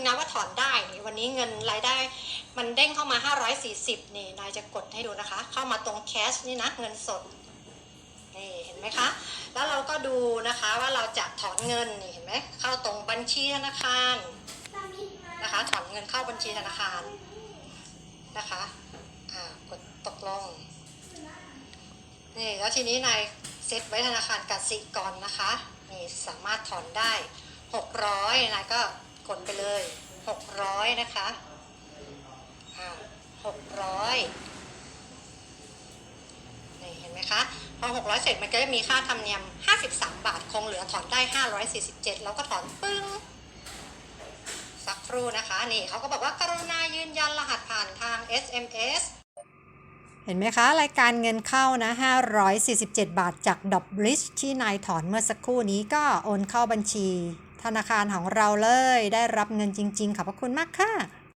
งนะว่าถอนได้นี่วันนี้เงินรายได้ มันเด้งเข้ามา 540 นี่นายจะกดให้ดูนะคะ เข้ามาตรงแคชนี่นะเงินสดนี่เห็นไหมคะ แล้วเราก็ดูนะคะว่าเราจะถอนเงินนี่เห็นไหมเข้าตรงบัญชีธนาคารนะคะ ถอนเงินเข้าบัญชีธนาคารนะคะอ่ากดตกลงนี่แล้วทีนี้นายเซตไว้ธนาคารกสิกรนะคะนี่สามารถถอนได้ 600นายก็ กดไปเลย 600 นะคะอ่า600นี่เห็นไหมคะ พอ 600 เสร็จมันก็จะมีค่าธรรมเนียม 53 บาท คงเหลือถอนได้ 547 แล้วก็ถอนปึ้ง สักครู่นะคะ นี่เขาก็บอกว่ากรุณายืนยันรหัสผ่านทาง SMS เห็นไหมคะ รายการเงินเข้านะ 547 บาทจากดอ b บริชที่นายถอนเมื่อสักครู่นี้ก็โอนเข้าบัญชี ธนาคารของเราเลย ได้รับเงินจริง ๆขอบพระคุณมากค่ะ